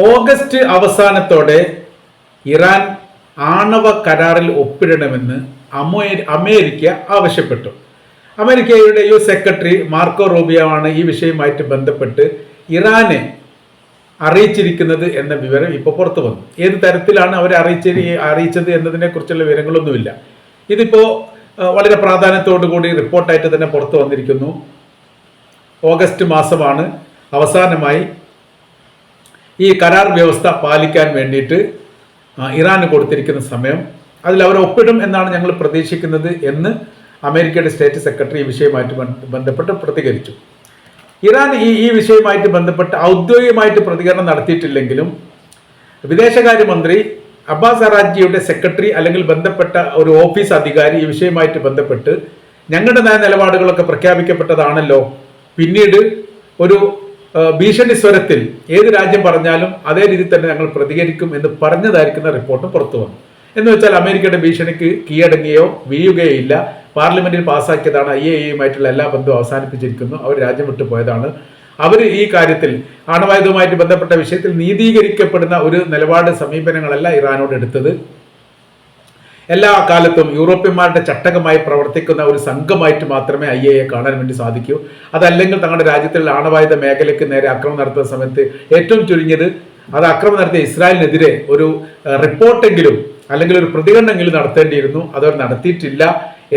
August അവസാനത്തോടെ Iran ആണവ കരാറിൽ ഒപ്പിടണമെന്ന് അമേ- അമേരിക്ക ആവശ്യപ്പെട്ടു. അമേരിക്കയുടെ യു സെക്രട്ടറി മാർക്കോ റൂബിയോ ആണ് ഈ വിഷയവുമായിട്ട് ബന്ധപ്പെട്ട് ഇറാനെ അറിയിച്ചിരിക്കുന്നത് എന്ന വിവരം ഇപ്പോൾ പുറത്തു വന്നു. ഏത് തരത്തിലാണ് അവരെ അറിയിച്ച അറിയിച്ചത് എന്നതിനെ കുറിച്ചുള്ള വിവരങ്ങളൊന്നുമില്ല. ഇതിപ്പോൾ വളരെ പ്രാധാന്യത്തോടു കൂടി റിപ്പോർട്ടായിട്ട് തന്നെ പുറത്തു വന്നിരിക്കുന്നു. ഓഗസ്റ്റ് മാസമാണ് അവസാനമായി ഈ കരാർ വ്യവസ്ഥ പാലിക്കാൻ വേണ്ടിയിട്ട് ഇറാന് കൊടുത്തിരിക്കുന്ന സമയം അതിൽ അവർ ഒപ്പിടും എന്നാണ് ഞങ്ങൾ പ്രതീക്ഷിക്കുന്നത് എന്ന് അമേരിക്കയുടെ സ്റ്റേറ്റ് സെക്രട്ടറി ഈ വിഷയവുമായിട്ട് ബന്ധപ്പെട്ട് പ്രതികരിച്ചു. ഇറാൻ ഈ ഈ വിഷയവുമായിട്ട് ബന്ധപ്പെട്ട് ഔദ്യോഗികമായിട്ട് പ്രതികരണം നടത്തിയിട്ടില്ലെങ്കിലും വിദേശകാര്യമന്ത്രി അബ്ബാസ് അറാജിയുടെ സെക്രട്ടറി അല്ലെങ്കിൽ ബന്ധപ്പെട്ട ഒരു ഓഫീസ് അധികാരി ഈ വിഷയമായിട്ട് ബന്ധപ്പെട്ട് ഞങ്ങളുടെ നയ നിലപാടുകളൊക്കെ പ്രഖ്യാപിക്കപ്പെട്ടതാണല്ലോ. പിന്നീട് ഒരു ഭീഷണി സ്വരത്തിൽ ഏത് രാജ്യം പറഞ്ഞാലും അതേ രീതിയിൽ തന്നെ ഞങ്ങൾ പ്രതികരിക്കും എന്ന് പറഞ്ഞതായിരിക്കുന്ന റിപ്പോർട്ട് പുറത്തു വന്നു. എന്ന് വെച്ചാൽ അമേരിക്കയുടെ ഭീഷണിക്ക് കീഴടങ്ങുകയോ വീഴുകയോ ഇല്ല. പാർലമെന്റിൽ പാസ്സാക്കിയതാണ് ഐ എ എയുമായിട്ടുള്ള എല്ലാ ബന്ധവും അവസാനിപ്പിച്ചിരിക്കുന്നു. അവർ രാജ്യം വിട്ടു പോയതാണ്. അവർ ഈ കാര്യത്തിൽ ആണവായുധവുമായിട്ട് ബന്ധപ്പെട്ട വിഷയത്തിൽ നീതീകരിക്കപ്പെടുന്ന ഒരു നിലപാട് സമീപനങ്ങളല്ല ഇറാനോട് എടുത്തത്. എല്ലാ കാലത്തും യൂറോപ്യന്മാരുടെ ചട്ടകമായി പ്രവർത്തിക്കുന്ന ഒരു സംഘമായിട്ട് മാത്രമേ ഐ എ കാണാൻ വേണ്ടി സാധിക്കൂ. അതല്ലെങ്കിൽ തങ്ങളുടെ രാജ്യത്തിലുള്ള ആണവായുധ മേഖലയ്ക്ക് നേരെ ആക്രമണം നടത്തുന്ന സമയത്ത് ഏറ്റവും ചുരുങ്ങിയത് അത് ആക്രമണം നടത്തിയ ഇസ്രായേലിനെതിരെ ഒരു റിപ്പോർട്ടെങ്കിലും അല്ലെങ്കിൽ ഒരു പ്രതികരണമെങ്കിലും നടത്തേണ്ടിയിരുന്നു. അതവർ നടത്തിയിട്ടില്ല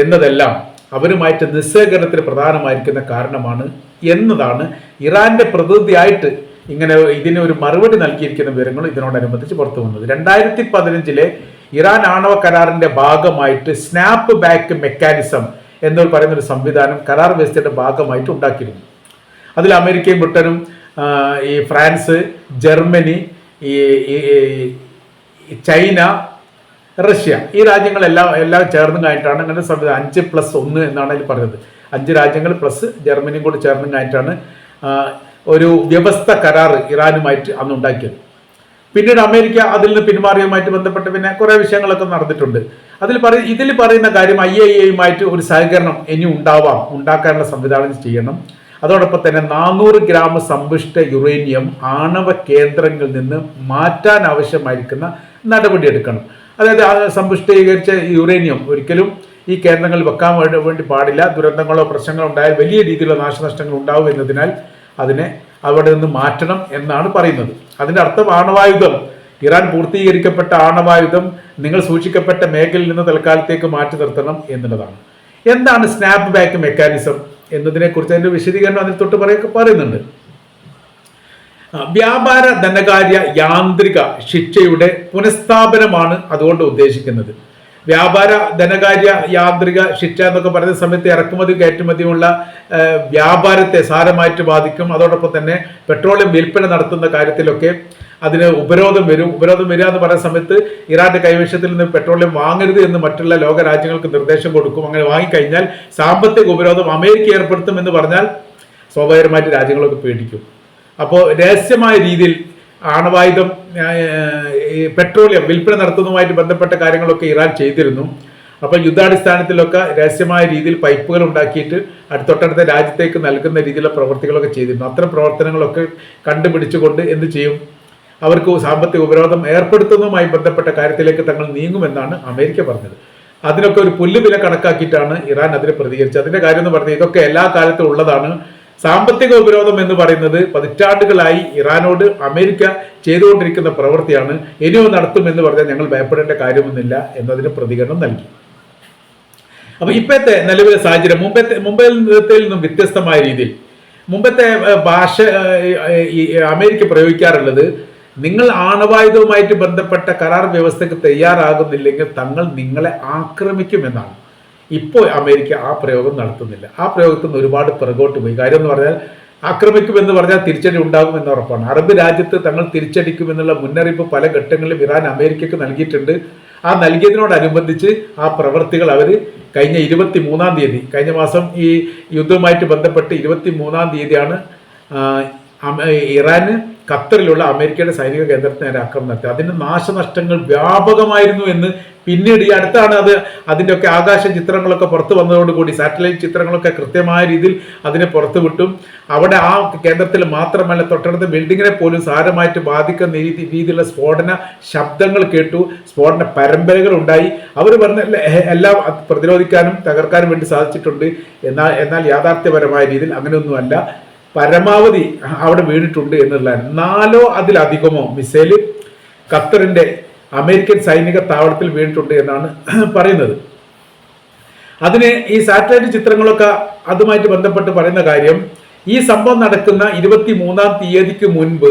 എന്നതെല്ലാം അവരുമായിട്ട് നിസ്സഹകരണത്തിന് പ്രധാനമായിരിക്കുന്ന കാരണമാണ് എന്നതാണ് ഇറാന്റെ പ്രതിനിധിയായിട്ട് ഇങ്ങനെ ഇതിന് ഒരു മറുപടി നൽകിയിരിക്കുന്ന വിവരങ്ങൾ ഇതിനോടനുബന്ധിച്ച് പുറത്തു വന്നത് രണ്ടായിരത്തി പതിനഞ്ചിലെ ഇറാൻ ആണവ കരാറിന്റെ ഭാഗമായിട്ട് സ്നാപ്പ് ബാക്ക് മെക്കാനിസം എന്ന് പറയുന്ന ഒരു സംവിധാനം കരാർ വ്യവസ്ഥയുടെ ഭാഗമായിട്ട് ഉണ്ടാക്കിയിരുന്നു. അതിൽ അമേരിക്കയും ബ്രിട്ടനും ഈ ഫ്രാൻസ് ജർമ്മനി ഈ ചൈന റഷ്യ ഈ രാജ്യങ്ങളെല്ലാം എല്ലാം ചേർന്ന് കഴിഞ്ഞിട്ടാണ് അങ്ങനെ സംവിധാനം. അഞ്ച് പ്ലസ് ഒന്ന് എന്നാണ് അതിൽ പറഞ്ഞത് അഞ്ച് രാജ്യങ്ങൾ പ്ലസ് ജർമ്മനിയും കൂടി ചേർന്ന് കഴിഞ്ഞിട്ടാണ് ഒരു വ്യവസ്ഥ കരാർ ഇറാനുമായിട്ട് അന്ന് ഉണ്ടാക്കിയത്. പിന്നീട് അമേരിക്ക അതിൽ നിന്ന് പിന്മാറിയതുമായിട്ട് ബന്ധപ്പെട്ട് പിന്നെ കുറേ വിഷയങ്ങളൊക്കെ നടന്നിട്ടുണ്ട്. അതിൽ പറ ഇതിൽ പറയുന്ന കാര്യം ഐ എ എയുമായിട്ട് ഒരു സഹകരണം ഇനി ഉണ്ടാവാം. ഉണ്ടാക്കാനുള്ള സംവിധാനം ചെയ്യണം. അതോടൊപ്പം തന്നെ നാനൂറ് ഗ്രാം സമ്പുഷ്ട യുറേനിയം ആണവ കേന്ദ്രങ്ങളിൽ നിന്ന് മാറ്റാൻ ആവശ്യമായിരിക്കുന്ന നടപടിയെടുക്കണം അതായത് സമ്പുഷ്ടീകരിച്ച യുറേനിയം ഒരിക്കലും ഈ കേന്ദ്രങ്ങളിൽ വെക്കാൻ വേണ്ടി പാടില്ല. ദുരന്തങ്ങളോ പ്രശ്നങ്ങളോ ഉണ്ടായാൽ വലിയ രീതിയിലുള്ള നാശനഷ്ടങ്ങൾ ഉണ്ടാവും എന്നതിനാൽ അതിനെ അവിടെ നിന്ന് മാറ്റണം എന്നാണ് പറയുന്നത്. അതിന്റെ അർത്ഥം ആണവായുധം. ഇറാൻ പൂർത്തീകരിക്കപ്പെട്ട ആണവായുധം നിങ്ങൾ സൂക്ഷിക്കപ്പെട്ട മേഖലയിൽ നിന്ന് തൽക്കാലത്തേക്ക് മാറ്റി നിർത്തണം എന്നുള്ളതാണ്. എന്താണ് സ്നാപ്പ് ബാക്ക് മെക്കാനിസം എന്നതിനെ കുറിച്ച് അതിന്റെ വിശദീകരണം അതിൽ തൊട്ട് പറയൊക്കെ പറയുന്നുണ്ട്. വ്യാപാര ധനകാര്യ യാന്ത്രിക ശിക്ഷയുടെ പുനഃസ്ഥാപനമാണ് അതുകൊണ്ട് ഉദ്ദേശിക്കുന്നത്. വ്യാപാര ധനകാര്യ യാന്ത്രിക ശിക്ഷ എന്നൊക്കെ പറയുന്ന സമയത്ത് ഇറക്കുമതി കയറ്റുമതിയുമുള്ള വ്യാപാരത്തെ സാരമായിട്ട് ബാധിക്കും. അതോടൊപ്പം തന്നെ പെട്രോളിയം വിൽപ്പന നടത്തുന്ന കാര്യത്തിലൊക്കെ അതിന് ഉപരോധം വരും. ഉപരോധം വരിക എന്ന് പറയുന്ന സമയത്ത് ഇറാന്റെ കൈവശത്തിൽ നിന്ന് പെട്രോളിയം വാങ്ങരുത് എന്ന് മറ്റുള്ള ലോക രാജ്യങ്ങൾക്ക് നിർദ്ദേശം കൊടുക്കും. അങ്ങനെ വാങ്ങിക്കഴിഞ്ഞാൽ സാമ്പത്തിക ഉപരോധം അമേരിക്ക ഏർപ്പെടുത്തും എന്ന് പറഞ്ഞാൽ സ്വാഭാവികമായിട്ട് രാജ്യങ്ങളൊക്കെ പേടിക്കും. അപ്പോൾ രഹസ്യമായ രീതിയിൽ ആണവായുധം പെട്രോളിയം വിൽപ്പന നടത്തുന്നതുമായിട്ട് ബന്ധപ്പെട്ട കാര്യങ്ങളൊക്കെ ഇറാൻ ചെയ്തിരുന്നു. അപ്പോൾ യുദ്ധാടിസ്ഥാനത്തിലൊക്കെ രഹസ്യമായ രീതിയിൽ പൈപ്പുകൾ ഉണ്ടാക്കിയിട്ട് അടുത്തൊട്ടടുത്ത രാജ്യത്തേക്ക് നൽകുന്ന രീതിയിലുള്ള പ്രവർത്തികളൊക്കെ ചെയ്തിരുന്നു. അത്തരം പ്രവർത്തനങ്ങളൊക്കെ കണ്ടുപിടിച്ചുകൊണ്ട് എന്ത് ചെയ്യും? അവർക്ക് സാമ്പത്തിക ഉപരോധം ഏർപ്പെടുത്തുന്നതുമായി ബന്ധപ്പെട്ട കാര്യത്തിലേക്ക് തങ്ങൾ നീങ്ങുമെന്നാണ് അമേരിക്ക പറഞ്ഞത്. അതിനൊക്കെ ഒരു പുല്ലുവില കണക്കാക്കിയിട്ടാണ് ഇറാൻ അതിനെ പ്രതികരിച്ചത്. അതിന്റെ കാര്യം എന്ന് പറഞ്ഞാൽ ഇതൊക്കെ എല്ലാ കാലത്തും ഉള്ളതാണ്. സാമ്പത്തിക ഉപരോധം എന്ന് പറയുന്നത് പതിറ്റാണ്ടുകളായി ഇറാനോട് അമേരിക്ക ചെയ്തുകൊണ്ടിരിക്കുന്ന പ്രവൃത്തിയാണ്. ഇനിയോ നടത്തും എന്ന് പറഞ്ഞാൽ ഞങ്ങൾ ഭയപ്പെടേണ്ട കാര്യമൊന്നുമില്ല എന്നതിന് പ്രതികരണം നൽകി. അപ്പൊ ഇപ്പോഴത്തെ നിലവിലെ സാഹചര്യം മുമ്പത്തെ മുമ്പത്തെ നിന്നും വ്യത്യസ്തമായ രീതിയിൽ. മുമ്പത്തെ ഭാഷ അമേരിക്ക പ്രയോഗിക്കാറുള്ളത് നിങ്ങൾ ആണവായുധവുമായിട്ട് ബന്ധപ്പെട്ട കരാർ വ്യവസ്ഥയ്ക്ക് തയ്യാറാകുന്നില്ലെങ്കിൽ തങ്ങൾ നിങ്ങളെ ആക്രമിക്കുമെന്നാണ്. ഇപ്പോൾ അമേരിക്ക ആ പ്രയോഗം നടത്തുന്നില്ല. ആ പ്രയോഗത്തിൽ നിന്ന് ഒരുപാട് പിറകോട്ട് പോയി. കാര്യം എന്ന് പറഞ്ഞാൽ ആക്രമിക്കുമെന്ന് പറഞ്ഞാൽ തിരിച്ചടി ഉണ്ടാകും എന്ന ഉറപ്പാണ്. അറബ് രാജ്യത്ത് തങ്ങൾ തിരിച്ചടിക്കുമെന്നുള്ള മുന്നറിയിപ്പ് പല ഘട്ടങ്ങളിലും ഇറാൻ അമേരിക്കയ്ക്ക് നൽകിയിട്ടുണ്ട്. ആ നൽകിയതിനോടനുബന്ധിച്ച് ആ പ്രവർത്തികൾ അവർ കഴിഞ്ഞ ഇരുപത്തി മൂന്നാം തീയതി കഴിഞ്ഞ മാസം ഈ യുദ്ധവുമായിട്ട് ബന്ധപ്പെട്ട് ഇരുപത്തി മൂന്നാം തീയതിയാണ് ഇറാന് ഖത്തറിലുള്ള അമേരിക്കയുടെ സൈനിക കേന്ദ്രത്തിന് നേരെ ആക്രമണം നടത്തി. അതിന്റെ നാശനഷ്ടങ്ങൾ വ്യാപകമായിരുന്നു എന്ന് പിന്നീട് ഈ അടുത്താണ് അത് അതിന്റെയൊക്കെ ആകാശ ചിത്രങ്ങളൊക്കെ പുറത്തു വന്നതോടുകൂടി സാറ്റലൈറ്റ് ചിത്രങ്ങളൊക്കെ കൃത്യമായ രീതിയിൽ അതിനെ പുറത്തു വിട്ടും. അവിടെ ആ കേന്ദ്രത്തിൽ മാത്രമല്ല തൊട്ടടുത്ത ബിൽഡിങ്ങിനെ പോലും സാരമായിട്ട് ബാധിക്കുന്ന രീതി രീതിയിലുള്ള സ്ഫോടന ശബ്ദങ്ങൾ കേട്ടു. സ്ഫോടന പരമ്പരകൾ ഉണ്ടായി. അവർ പറഞ്ഞ എല്ല- പ്രതിരോധിക്കാനും തകർക്കാനും വേണ്ടി സാധിച്ചിട്ടുണ്ട്. എന്നാൽ എന്നാൽ യാഥാർത്ഥ്യപരമായ രീതിയിൽ അങ്ങനെയൊന്നുമല്ല. പരമാവധി അവിടെ വീണിട്ടുണ്ട് എന്നുള്ളതാണ് നാലോ അതിലധികമോ മിസൈൽ ഖത്തറിന്റെ അമേരിക്കൻ സൈനിക താവളത്തിൽ വീണിട്ടുണ്ട് എന്നാണ് പറയുന്നത്. അതിന് ഈ സാറ്റലൈറ്റ് ചിത്രങ്ങളൊക്കെ അതുമായിട്ട് ബന്ധപ്പെട്ട് പറയുന്ന കാര്യം ഈ സംഭവം നടക്കുന്ന ഇരുപത്തി മൂന്നാം തീയതിക്ക് മുൻപ്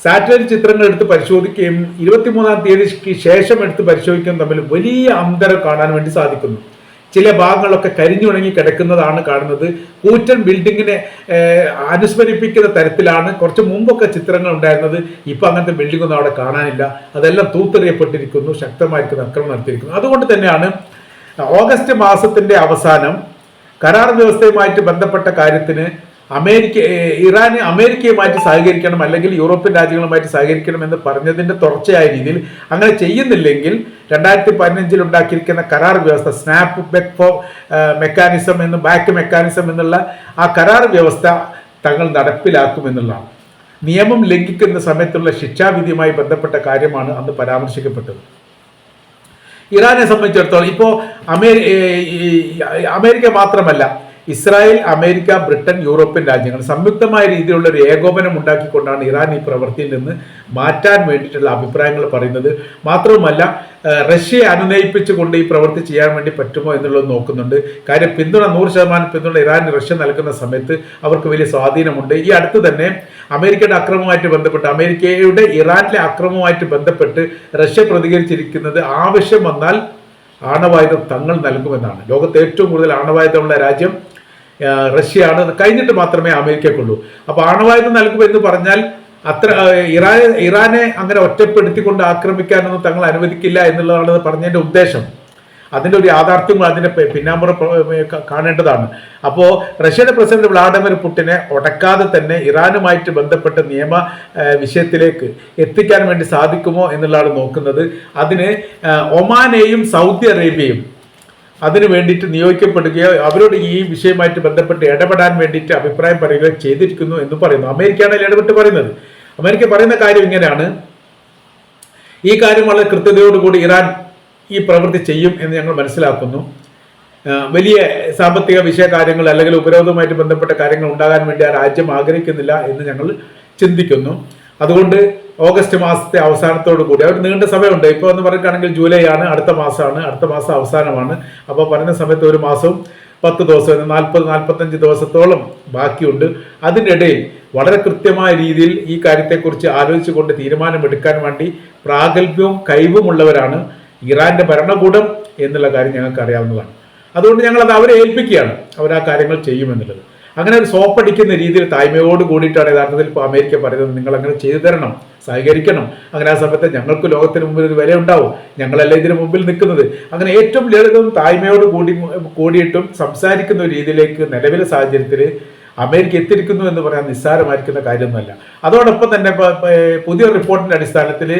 സാറ്റലൈറ്റ് ചിത്രങ്ങൾ എടുത്ത് പരിശോധിക്കുകയും ഇരുപത്തിമൂന്നാം തീയതിക്ക് ശേഷം എടുത്ത് പരിശോധിക്കുകയും തമ്മിൽ വലിയ അന്തരം കാണാൻ വേണ്ടി സാധിക്കുന്നു. ചില ഭാഗങ്ങളൊക്കെ കരിഞ്ഞുണങ്ങി കിടക്കുന്നതാണ് കാണുന്നത്. കൂറ്റൻ ബിൽഡിങ്ങിനെ അനുസ്മരിപ്പിക്കുന്ന തരത്തിലാണ് കുറച്ച് മുമ്പൊക്കെ ചിത്രങ്ങൾ ഉണ്ടായിരുന്നത്. ഇപ്പം അങ്ങനത്തെ ബിൽഡിംഗ് ഒന്നും അവിടെ കാണാനില്ല. അതെല്ലാം തൂത്തെറിയപ്പെട്ടിരിക്കുന്നു. ശക്തമായിരിക്കുന്ന. ആക്രമണം നടത്തിയിരിക്കുന്നു. അതുകൊണ്ട് തന്നെയാണ് ഓഗസ്റ്റ് മാസത്തിന്റെ അവസാനം കരാർ വ്യവസ്ഥയുമായിട്ട് ബന്ധപ്പെട്ട കാര്യത്തിന് അമേരിക്ക ഇറാനെ അമേരിക്കയുമായിട്ട് സഹകരിക്കണം അല്ലെങ്കിൽ യൂറോപ്യൻ രാജ്യങ്ങളുമായിട്ട് സഹകരിക്കണം എന്ന് പറഞ്ഞതിന്റെ തുടർച്ചയായ രീതിയിൽ അങ്ങനെ ചെയ്യുന്നില്ലെങ്കിൽ രണ്ടായിരത്തി പതിനഞ്ചിൽ ഉണ്ടാക്കിയിരിക്കുന്ന കരാർ വ്യവസ്ഥ സ്നാപ്പ് ബാക്ക് ഫോ മെക്കാനിസം എന്ന് ബാക്ക് മെക്കാനിസം എന്നുള്ള ആ കരാർ വ്യവസ്ഥ തങ്ങൾ നടപ്പിലാക്കുമെന്നുള്ളതാണ് നിയമം ലംഘിക്കുന്ന സമയത്തുള്ള ശിക്ഷാവിധിയുമായി ബന്ധപ്പെട്ട കാര്യമാണ് അന്ന് പരാമർശിക്കപ്പെട്ടത്. ഇറാനെ സംബന്ധിച്ചിടത്തോളം ഇപ്പോൾ അമേരി അമേരിക്ക മാത്രമല്ല ഇസ്രായേൽ അമേരിക്ക ബ്രിട്ടൻ യൂറോപ്യൻ രാജ്യങ്ങൾ സംയുക്തമായ രീതിയിലുള്ള ഒരു ഏകോപനം ഉണ്ടാക്കിക്കൊണ്ടാണ് ഇറാൻ ഈ പ്രവൃത്തിയിൽ നിന്ന് മാറ്റാൻ വേണ്ടിയിട്ടുള്ള അഭിപ്രായങ്ങൾ പറയുന്നത്. മാത്രവുമല്ല റഷ്യയെ അനുനയിപ്പിച്ചുകൊണ്ട് ഈ പ്രവൃത്തി ചെയ്യാൻ വേണ്ടി പറ്റുമോ എന്നുള്ളത് നോക്കുന്നുണ്ട്. കാര്യം പിന്തുണ നൂറ് ശതമാനം പിന്തുണ ഇറാൻ റഷ്യ നൽകുന്ന സമയത്ത് അവർക്ക് വലിയ സ്വാധീനമുണ്ട്. ഈ അടുത്ത് തന്നെ അമേരിക്കയുടെ അക്രമവുമായിട്ട് ബന്ധപ്പെട്ട് അമേരിക്കയുടെ ഇറാനിലെ അക്രമവുമായിട്ട് ബന്ധപ്പെട്ട് റഷ്യ പ്രതികരിച്ചിരിക്കുന്നത് ആവശ്യം വന്നാൽ ആണവായുധം തങ്ങൾ നൽകുമെന്നാണ്. ലോകത്ത് ഏറ്റവും കൂടുതൽ ആണവായുധമുള്ള രാജ്യം റഷ്യയാണ്. കഴിഞ്ഞിട്ട് മാത്രമേ അമേരിക്കക്കുള്ളൂ. അപ്പോൾ ആണവായുധം നൽകുമെന്ന് പറഞ്ഞാൽ അത്ര ഇറാൻ ഇറാനെ അങ്ങനെ ഒറ്റപ്പെടുത്തിക്കൊണ്ട് ആക്രമിക്കാനൊന്നും തങ്ങൾ അനുവദിക്കില്ല എന്നുള്ളതാണ് പറഞ്ഞതിന്റെ ഉദ്ദേശം. അതിന്റെ ഒരു യാഥാർത്ഥ്യം അതിന്റെ പിന്നാമ്പുറ കാണേണ്ടതാണ്. അപ്പോൾ റഷ്യയുടെ പ്രസിഡന്റ് വ്ളാഡിമിർ പുട്ടിനെ ഉടക്കാതെ തന്നെ ഇറാനുമായിട്ട് ബന്ധപ്പെട്ട നിയമ വിഷയത്തിലേക്ക് എത്തിക്കാൻ വേണ്ടി സാധിക്കുമോ എന്നുള്ളതാണ് നോക്കുന്നത്. അതിന് ഒമാനെയും സൗദി അറേബ്യയും അതിനു വേണ്ടിയിട്ട് നിയോഗിക്കപ്പെടുകയോ അവരോട് ഈ വിഷയമായിട്ട് ബന്ധപ്പെട്ട് ഇടപെടാൻ വേണ്ടിയിട്ട് അഭിപ്രായം പറയുകയോ ചെയ്തിരിക്കുന്നു എന്ന് പറയുന്നു. അമേരിക്കയാണ് അതിൽ ഇടപെട്ട് പറയുന്നത്? അമേരിക്ക പറയുന്ന കാര്യം ഇങ്ങനെയാണ്. ഈ കാര്യം വളരെ കൃത്യതയോടുകൂടി ഇറാൻ ഈ പ്രവൃത്തി ചെയ്യും എന്ന് ഞങ്ങൾ മനസ്സിലാക്കുന്നു. വലിയ സാമ്പത്തിക വിഷയ കാര്യങ്ങൾ അല്ലെങ്കിൽ ഉപരോധവുമായിട്ട് ബന്ധപ്പെട്ട കാര്യങ്ങൾ ഉണ്ടാകാൻ വേണ്ടി ആ രാജ്യം ആഗ്രഹിക്കുന്നില്ല എന്ന് ഞങ്ങൾ ചിന്തിക്കുന്നു. അതുകൊണ്ട് ഓഗസ്റ്റ് മാസത്തെ അവസാനത്തോടു കൂടി. അവർ നീണ്ട സമയമുണ്ട്. ഇപ്പോൾ എന്ന് പറയുകയാണെങ്കിൽ ജൂലൈ ആണ് അടുത്ത മാസമാണ് അടുത്ത മാസം അവസാനമാണ്. അപ്പോൾ പറയുന്ന സമയത്ത് ഒരു മാസവും പത്ത് ദിവസം നാൽപ്പത് നാൽപ്പത്തഞ്ച് ദിവസത്തോളം ബാക്കിയുണ്ട്. അതിനിടയിൽ വളരെ കൃത്യമായ രീതിയിൽ ഈ കാര്യത്തെക്കുറിച്ച് ആലോചിച്ചുകൊണ്ട് തീരുമാനമെടുക്കാൻ വേണ്ടി പ്രാഗൽഭ്യവും കഴിവുമുള്ളവരാണ് ഇറാന്റെ ഭരണകൂടം എന്നുള്ള കാര്യം ഞങ്ങൾക്ക് അറിയാവുന്നതാണ് അതുകൊണ്ട് ഞങ്ങളത് അവരെ ഏൽപ്പിക്കുകയാണ്. അവർ ആ കാര്യങ്ങൾ ചെയ്യുമെന്നുള്ളത്. അങ്ങനെ ഒരു സോപ്പടിക്കുന്ന രീതിയിൽ തായ്മയോട് കൂടിയിട്ടാണ് യഥാർത്ഥത്തിൽ ഇപ്പോൾ അമേരിക്ക പറയുന്നത്. നിങ്ങൾ അങ്ങനെ ചെയ്തു തരണം സഹകരിക്കണം. അങ്ങനെ ആ സമയത്ത് ഞങ്ങൾക്ക് ലോകത്തിന് മുമ്പിൽ ഒരു വില ഉണ്ടാവും ഞങ്ങളല്ല ഇതിന് മുമ്പിൽ നിൽക്കുന്നത്? അങ്ങനെ ഏറ്റവും ലളിതവും തായ്മയോട് കൂടി കൂടിയിട്ടും സംസാരിക്കുന്ന ഒരു രീതിയിലേക്ക് നിലവിലെ സാഹചര്യത്തിൽ അമേരിക്ക എത്തിയിരിക്കുന്നു എന്ന് പറയാൻ നിസ്സാരമായിരിക്കുന്ന കാര്യമൊന്നുമല്ല. അതോടൊപ്പം തന്നെ പുതിയ റിപ്പോർട്ടിന്റെ അടിസ്ഥാനത്തിൽ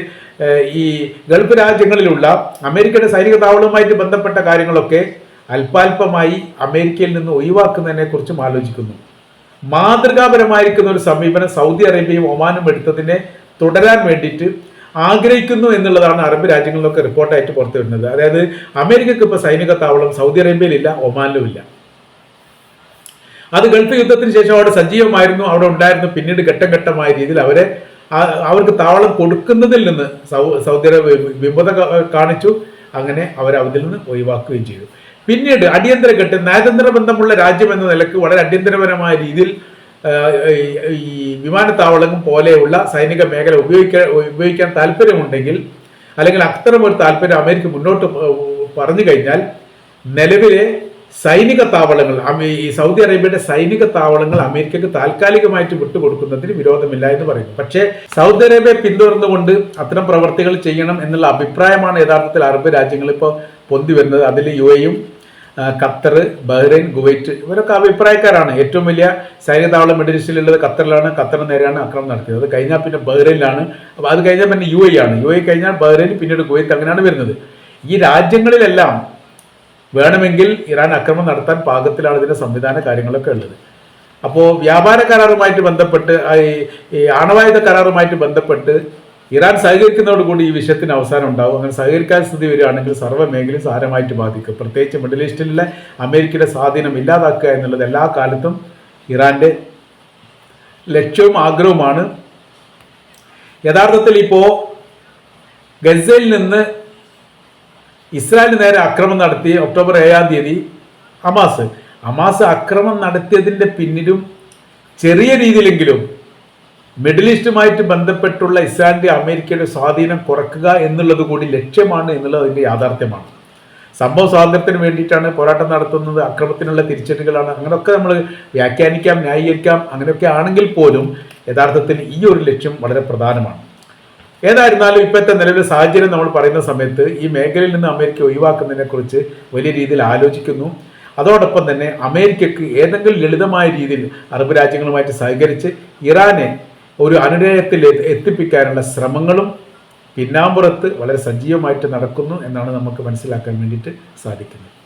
ഈ ഗൾഫ് രാജ്യങ്ങളിലുള്ള അമേരിക്കയുടെ സൈനിക താവളവുമായിട്ട് ബന്ധപ്പെട്ട കാര്യങ്ങളൊക്കെ അല്പാൽപമായി അമേരിക്കയിൽ നിന്ന് ഒഴിവാക്കുന്നതിനെ കുറിച്ചും ആലോചിക്കുന്നു. മാതൃകാപരമായിരിക്കുന്ന ഒരു സമീപനം സൗദി അറേബ്യയും ഒമാനും എടുത്തതിനെ തുടരാൻ വേണ്ടിയിട്ട് ആഗ്രഹിക്കുന്നു എന്നുള്ളതാണ് അറബ് രാജ്യങ്ങളിലൊക്കെ റിപ്പോർട്ടായിട്ട് പുറത്തു വരുന്നത് അതായത് അമേരിക്കക്ക് ഇപ്പോൾ സൈനിക താവളം സൗദി അറേബ്യയിലില്ല ഒമാനിലും ഇല്ല. അത് ഗൾഫ് യുദ്ധത്തിന് ശേഷം അവിടെ സജീവമായിരുന്നു അവിടെ ഉണ്ടായിരുന്നു. പിന്നീട് ഘട്ടം ഘട്ടമായ രീതിയിൽ അവരെ അവർക്ക് താവളം കൊടുക്കുന്നതിൽ നിന്ന് സൗദി അറേബ്യ വിമുഖത കാണിച്ചു. അങ്ങനെ അവർ അതിൽ നിന്ന് ഒഴിവാക്കുകയും ചെയ്തു. പിന്നീട് അടിയന്തര ഘട്ടം നയതന്ത്ര ബന്ധമുള്ള രാജ്യം എന്ന നിലയ്ക്ക് വളരെ അടിയന്തരപരമായ രീതിയിൽ ഈ- വിമാനത്താവളങ്ങൾ വിമാനത്താവളം പോലെയുള്ള സൈനിക മേഖല ഉപയോഗിക്കാൻ ഉപയോഗിക്കാൻ താല്പര്യമുണ്ടെങ്കിൽ അല്ലെങ്കിൽ അത്തരം ഒരു താല്പര്യം അമേരിക്ക മുന്നോട്ട് പറഞ്ഞു കഴിഞ്ഞാൽ നിലവിലെ സൈനിക താവളങ്ങൾ ഈ സൗദി അറേബ്യയുടെ സൈനിക താവളങ്ങൾ അമേരിക്കക്ക് താൽക്കാലികമായിട്ട് വിട്ടുകൊടുക്കുന്നതിന് വിരോധമില്ല എന്ന് പറയുന്നു. പക്ഷേ സൗദി അറേബ്യ പിന്തുടർന്നുകൊണ്ട് അത്തരം പ്രവർത്തികൾ ചെയ്യണം എന്നുള്ള അഭിപ്രായമാണ് യഥാർത്ഥത്തിൽ അറബ് രാജ്യങ്ങൾ ഇപ്പോൾ പൊന്തി വരുന്നത്. അതിൽ യു എയും ഖത്തർ ബഹ്റൈൻ കുവൈറ്റ് ഇവരൊക്കെ അഭിപ്രായക്കാരാണ്. ഏറ്റവും വലിയ സൈനിക താവളം മിഡിൽ ഖത്തറിലാണ്. ഖത്തറിന് നേരെയാണ് ആക്രമണം നടത്തിയത്. അത് കഴിഞ്ഞാൽ പിന്നെ ബഹ്റൈനിലാണ്. അപ്പോൾ അത് കഴിഞ്ഞാൽ പിന്നെ യു എ ആണ്. യു എ കഴിഞ്ഞാൽ ബഹ്റൈൻ പിന്നീട് കുവൈത്ത് അങ്ങനെയാണ് വരുന്നത്. ഈ രാജ്യങ്ങളിലെല്ലാം വേണമെങ്കിൽ ഇറാൻ ആക്രമണം നടത്താൻ പാകത്തിലാണ് ഇതിന്റെ സംവിധാന കാര്യങ്ങളൊക്കെ ഉള്ളത്. അപ്പോൾ വ്യാപാര കരാറുമായിട്ട് ബന്ധപ്പെട്ട് ഈ ആണവായുധ കരാറുമായിട്ട് ബന്ധപ്പെട്ട് ഇറാൻ സഹകരിക്കുന്നതോടുകൂടി ഈ വിഷയത്തിന് അവസാനം ഉണ്ടാവും. അങ്ങനെ സഹകരിക്കാൻ സ്ഥിതി വരികയാണെങ്കിൽ സർവ മേഖലയും സാരമായിട്ട് ബാധിക്കും. പ്രത്യേകിച്ച് മിഡിൽ ഈസ്റ്റിലെ അമേരിക്കയുടെ സ്വാധീനം ഇല്ലാതാക്കുക എന്നുള്ളത് എല്ലാ കാലത്തും ഇറാന്റെ ലക്ഷ്യവും ആഗ്രഹവുമാണ്. യഥാർത്ഥത്തിൽ ഇപ്പോൾ ഗസയിൽ നിന്ന് ഇസ്രായേലിന് നേരെ ആക്രമണം നടത്തി ഒക്ടോബർ ഏഴാം തീയതി ഹമാസ്. ഹമാസ് ആക്രമണം നടത്തിയതിന്റെ പിന്നിലും ചെറിയ രീതിയിലെങ്കിലും മിഡിൽ ഈസ്റ്റുമായിട്ട് ബന്ധപ്പെട്ടുള്ള ഇസ്രായേലിന്റെ അമേരിക്കയുടെ സ്വാധീനം കുറക്കുക എന്നുള്ളത് കൂടി ലക്ഷ്യമാണ് എന്നുള്ളത് അതിന്റെ യാഥാർത്ഥ്യമാണ്. സംഭവ സ്വാതന്ത്ര്യത്തിന് വേണ്ടിയിട്ടാണ് പോരാട്ടം നടത്തുന്നത് അക്രമത്തിനുള്ള തിരിച്ചടികളാണ് അങ്ങനെയൊക്കെ നമ്മൾ വ്യാഖ്യാനിക്കാം ന്യായീകരിക്കാം അങ്ങനെയൊക്കെ ആണെങ്കിൽ പോലും യഥാർത്ഥത്തിൽ ഈ ഒരു ലക്ഷ്യം വളരെ പ്രധാനമാണ്. ഏതായിരുന്നാലും ഇപ്പോഴത്തെ നിലവിലെ സാഹചര്യം നമ്മൾ പറയുന്ന സമയത്ത് ഈ മേഖലയിൽ നിന്ന് അമേരിക്ക ഒഴിവാക്കുന്നതിനെ കുറിച്ച് വലിയ രീതിയിൽ ആലോചിക്കുന്നു. അതോടൊപ്പം തന്നെ അമേരിക്കക്ക് ഏതെങ്കിലും ലളിതമായ രീതിയിൽ അറബ് രാജ്യങ്ങളുമായിട്ട് സഹകരിച്ച് ഇറാനെ ഒരു അനുനയത്തിൽ എത്തി- എത്തിപ്പിക്കാനുള്ള ശ്രമങ്ങളും പിന്നാമ്പുറത്ത് വളരെ സജീവമായിട്ട് നടക്കുന്നു എന്നാണ് നമുക്ക് മനസ്സിലാക്കാൻ വേണ്ടിയിട്ട് സാധിക്കുന്നത്.